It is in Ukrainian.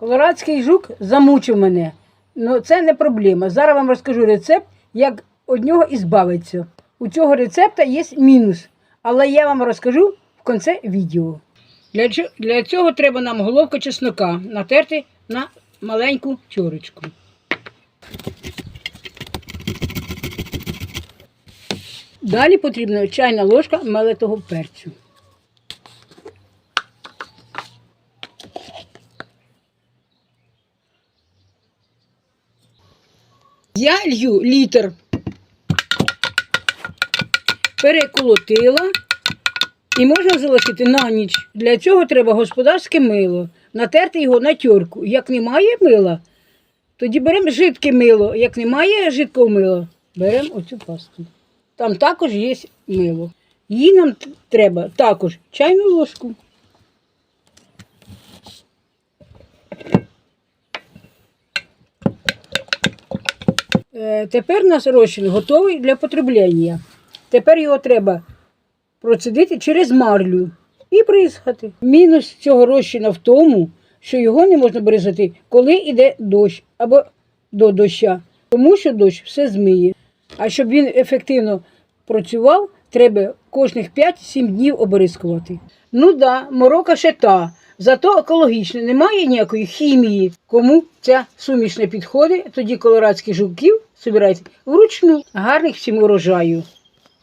Колорадський жук замучив мене. Ну це не проблема. Зараз вам розкажу рецепт, як від нього ізбавитися. У цього рецепта є мінус, але я вам розкажу в кінці відео. Для, для цього треба нам головка чеснока натерти на маленьку тюрочку. Далі потрібна чайна ложка мелитого перцю. Я лью літр. Переколотила і можна залишити на ніч. Для цього треба господарське мило. Натерти його на тюрку. Як немає мила, тоді беремо жидке мило. Як немає жидкого мила, беремо оцю пасту. Там також є мило. Її нам треба також чайну ложку. Тепер у нас розчин готовий для потреблення. Тепер його треба процедити через марлю і бризгати. Мінус цього розчина в тому, що його не можна бризгати, коли йде дощ або до доща, тому що дощ все змиє. А щоб він ефективно працював, треба кожних 5-7 днів обрискувати. Ну да, морока ще та. Зато екологічно немає ніякої хімії. Кому ця суміш не підходить, тоді колорадських жуків собирайте вручну. Гарних всім урожаю.